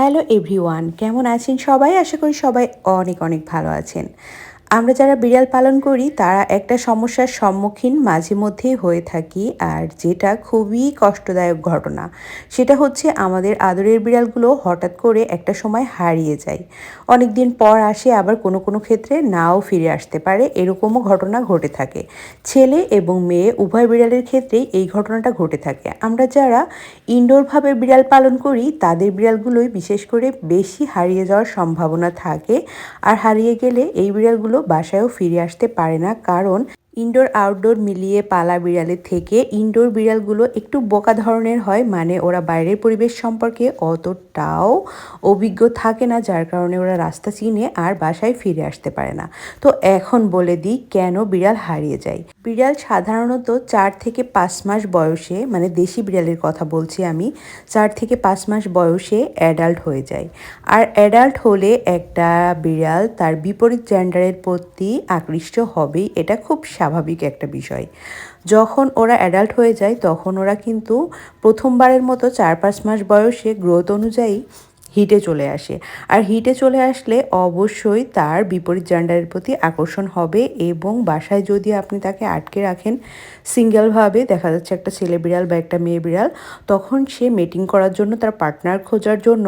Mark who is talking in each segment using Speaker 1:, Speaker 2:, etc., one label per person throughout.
Speaker 1: Hello everyone কেমন আছেন সবাই? আশা করি সবাই অনেক অনেক ভালো আছেন। আমরা যারা বিড়াল পালন করি, তারা একটা সমস্যার সম্মুখীন মাঝে মধ্যেই হয়ে থাকি, আর যেটা খুবই কষ্টদায়ক ঘটনা। সেটা হচ্ছে আমাদের আদরের বিড়ালগুলো হঠাৎ করে একটা সময় হারিয়ে যায়। অনেক দিন পর আসে, আবার কোনো কোনো ক্ষেত্রে নাও ফিরে আসতে পারে, এরকমও ঘটনা ঘটে থাকে। ছেলে এবং মেয়ে উভয় বিড়ালের ক্ষেত্রেই এই ঘটনাটা ঘটে থাকে। আমরা যারা ইনডোরভাবে বিড়াল পালন করি, তাদের বিড়ালগুলোই বিশেষ করে বেশি হারিয়ে যাওয়ার সম্ভাবনা থাকে। আর হারিয়ে গেলে এই বিড়ালগুলো বাসায়ও ফিরে আসতে পারে না কারণ ইনডোর, আউটডোর মিলিয়ে পালা বিড়ালের থেকে ইনডোর বিড়ালগুলো একটু বোকা ধরনের হয় মানে ওরা বাইরের পরিবেশ সম্পর্কে অতটাও অভিজ্ঞ থাকে না, যার কারণে ওরা রাস্তা চিনে আর বাসায় ফিরে আসতে পারে না। তো এখন বলে দিই কেন বিড়াল হারিয়ে যায়। বিড়াল সাধারণত চার থেকে পাঁচ মাস বয়সে মানে দেশি বিড়ালের কথা বলছি আমি, চার থেকে পাঁচ মাস বয়সে অ্যাডাল্ট হয়ে যায়। আর অ্যাডাল্ট হলে একটা বিড়াল তার বিপরীত জেন্ডারের প্রতি আকৃষ্ট হবেই, এটা খুব স্বাভাবিক একটা বিষয়। যখন ওরা অ্যাডাল্ট হয়ে যায়, তখন ওরা কিন্তু প্রথমবারের মতো চার পাঁচ মাস বয়সে গ্রোথ অনুযায়ী হিটে চলে আসে। আর হিটে চলে আসলে অবশ্যই তার বিপরীত জেন্ডারের প্রতি আকর্ষণ হবে এবং বাসায় যদি আপনি তাকে আটকে রাখেন সিঙ্গেলভাবে দেখা যাচ্ছে একটা ছেলে বিড়াল বা একটা মেয়ে বিড়াল, তখন সে মেটিং করার জন্য, তার পার্টনার খোঁজার জন্য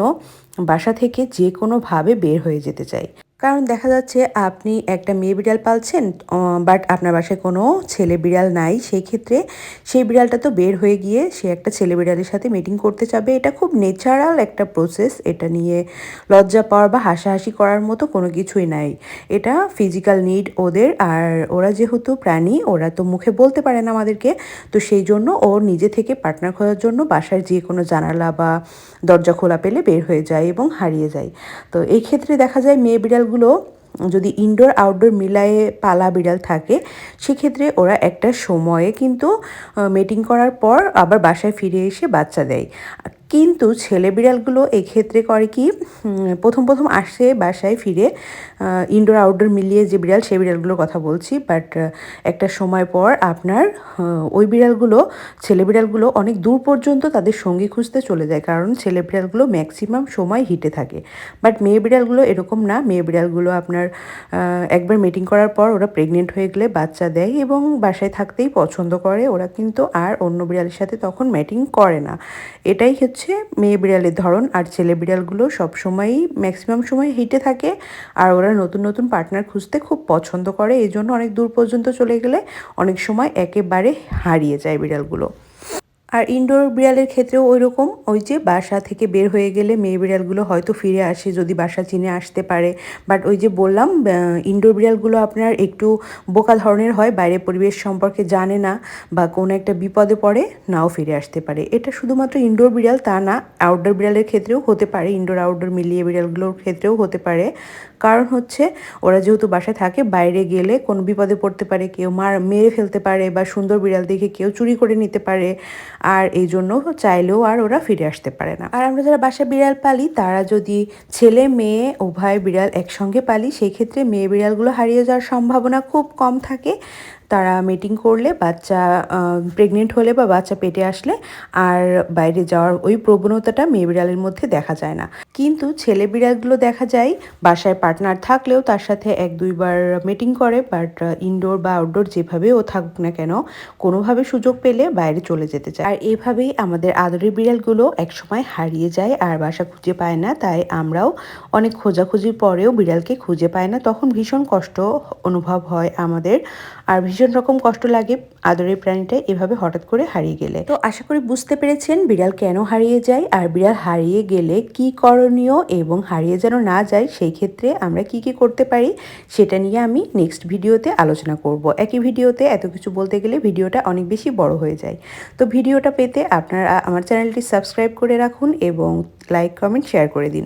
Speaker 1: বাসা থেকে যে কোনোভাবে বের হয়ে যেতে চায়। কারণ দেখা যাচ্ছে আপনি একটা মেয়ে বিড়াল পালছেন বাট আপনার বাসায় কোনো ছেলে বিড়াল নাই, সেই ক্ষেত্রে সেই বিড়ালটা তো বের হয়ে গিয়ে সে একটা ছেলে বিড়ালের সাথে মিটিং করতে চাবে। এটা খুব ন্যাচারাল একটা প্রসেস এটা নিয়ে লজ্জা পাওয়ার বা হাসাহাসি করার মতো কোনো কিছুই নাই। এটা ফিজিক্যাল নিড ওদের, আর ওরা যেহেতু প্রাণী, ওরা তো মুখে বলতে পারে না আমাদেরকে, তো সেই জন্য ও নিজে থেকে পার্টনার খোঁজার জন্য বাসার যে কোনো জানালা বা দরজা খোলা পেলে বের হয়ে যায় এবং হারিয়ে যায়। তো এই ক্ষেত্রে দেখা যায় মেয়ে বিড়ালগুলো যদি ইনডোর আউটডোর মিলায়ে পালা বিড়াল থাকে, সেক্ষেত্রে ওরা একটা সময়ে কিন্তু মেটিং করার পর আবার বাসায় ফিরে এসে বাচ্চা দেয়। কিন্তু ছেলে বিড়ালগুলো এক্ষেত্রে করে কি প্রথম প্রথম আসে বাসায় ফিরে ইনডোর আউটডোর মিলিয়ে যে বিড়াল সেই বিড়ালগুলোর কথা বলছি বাট একটা সময় পর আপনার ওই বিড়ালগুলো, ছেলে বিড়ালগুলো অনেক দূর পর্যন্ত তাদের সঙ্গী খুঁজতে চলে যায়, কারণ ছেলে বিড়ালগুলো ম্যাক্সিমাম সময় হিটে থাকে। বাট মেয়ে বিড়ালগুলো এরকম না, মেয়ে বিড়ালগুলো আপনার একবার মিটিং করার পর ওরা প্রেগনেন্ট হয়ে গেলে বাচ্চা দেয় এবং বাসায় থাকতেই পছন্দ করে, ওরা কিন্তু আর অন্য বিড়ালের সাথে তখন ম্যাটিং করে না। এটাই হচ্ছে হচ্ছে মেয়ে বিড়ালের ধরন আর ছেলে বিড়ালগুলো সবসময়ই ম্যাক্সিমাম সময় হেঁটে থাকে আর ওরা নতুন নতুন পার্টনার খুঁজতে খুব পছন্দ করে। এই জন্য অনেক দূর পর্যন্ত চলে গেলে অনেক সময় একেবারে হারিয়ে যায় বিড়ালগুলো। আর ইনডোর বিড়ালের ক্ষেত্রেও ওই রকম ওই যে বাসা থেকে বের হয়ে গেলে মেয়ে বিড়ালগুলো হয়তো ফিরে আসে যদি বাসা চিনে আসতে পারে। বাট ওই যে বললাম ইনডোর বিড়ালগুলো আপনার একটু বোকা ধরনের হয় বাইরে পরিবেশ সম্পর্কে জানে না বা কোনো একটা বিপদে পড়ে নাও ফিরে আসতে পারে। এটা শুধুমাত্র ইনডোর বিড়াল তা না আউটডোর বিড়ালের ক্ষেত্রেও হতে পারে ইনডোর আউটডোর মিলিয়ে বিড়ালগুলোর ক্ষেত্রেও হতে পারে। কারণ হচ্ছে, ওরা যেহেতু বাসায় থাকে, বাইরে গেলে কোনো বিপদে পড়তে পারে, কেউ মার, মেরে ফেলতে পারে বা সুন্দর বিড়াল দেখে কেউ চুরি করে নিতে পারে। আর এই জন্য চাইলেও আর ওরা ফিরে আসতে পারে না। আর আমরা যারা বাসা বিড়াল পালি, তারা যদি ছেলে, মেয়ে, উভয় বিড়াল একসঙ্গে পালি সেই ক্ষেত্রে মেয়ে বিড়ালগুলো হারিয়ে যাওয়ার সম্ভাবনা খুব কম থাকে। তারা মিটিং করলে বাচ্চা প্রেগনেন্ট হলে বা বাচ্চা পেটে আসলে আর বাইরে যাওয়ার ওই প্রবণতাটা মেয়ে বিড়ালের মধ্যে দেখা যায় না। কিন্তু ছেলে বিড়ালগুলো দেখা যায়, বাসায় পার্টনার থাকলেও তার সাথে এক, দুইবার মিটিং করে বাট ইনডোর বা আউটডোর যেভাবে ও থাকুক না কেন, কোনোভাবে সুযোগ পেলে বাইরে চলে যেতে চায়। আর এভাবেই আমাদের আদরের বিড়ালগুলো একসময় হারিয়ে যায় আর বাসা খুঁজে পায় না, তাই আমরাও অনেক খোঁজাখুঁজির পরেও বিড়ালকে খুঁজে পায় না। তখন ভীষণ কষ্ট অনুভব হয় আমাদের। আর ভীষণ রকম কষ্ট লাগে আদরের প্রাণীটা এভাবে হঠাৎ করে হারিয়ে গেলে। তো আশা করি বুঝতে পেরেছেন বিড়াল কেন হারিয়ে যায় আর বিড়াল হারিয়ে গেলে কি করণীয় এবং হারিয়ে যেন না যায়, সেই ক্ষেত্রে আমরা কি কি করতে পারি সেটা নিয়ে আমি নেক্সট ভিডিওতে আলোচনা করব। একই ভিডিওতে এত কিছু বলতে গেলে ভিডিওটা অনেক বেশি বড় হয়ে যায়। তো ভিডিওটা পেতে আপনারা আমার চ্যানেলটি সাবস্ক্রাইব করে রাখুন এবং লাইক কমেন্ট শেয়ার করে দিন।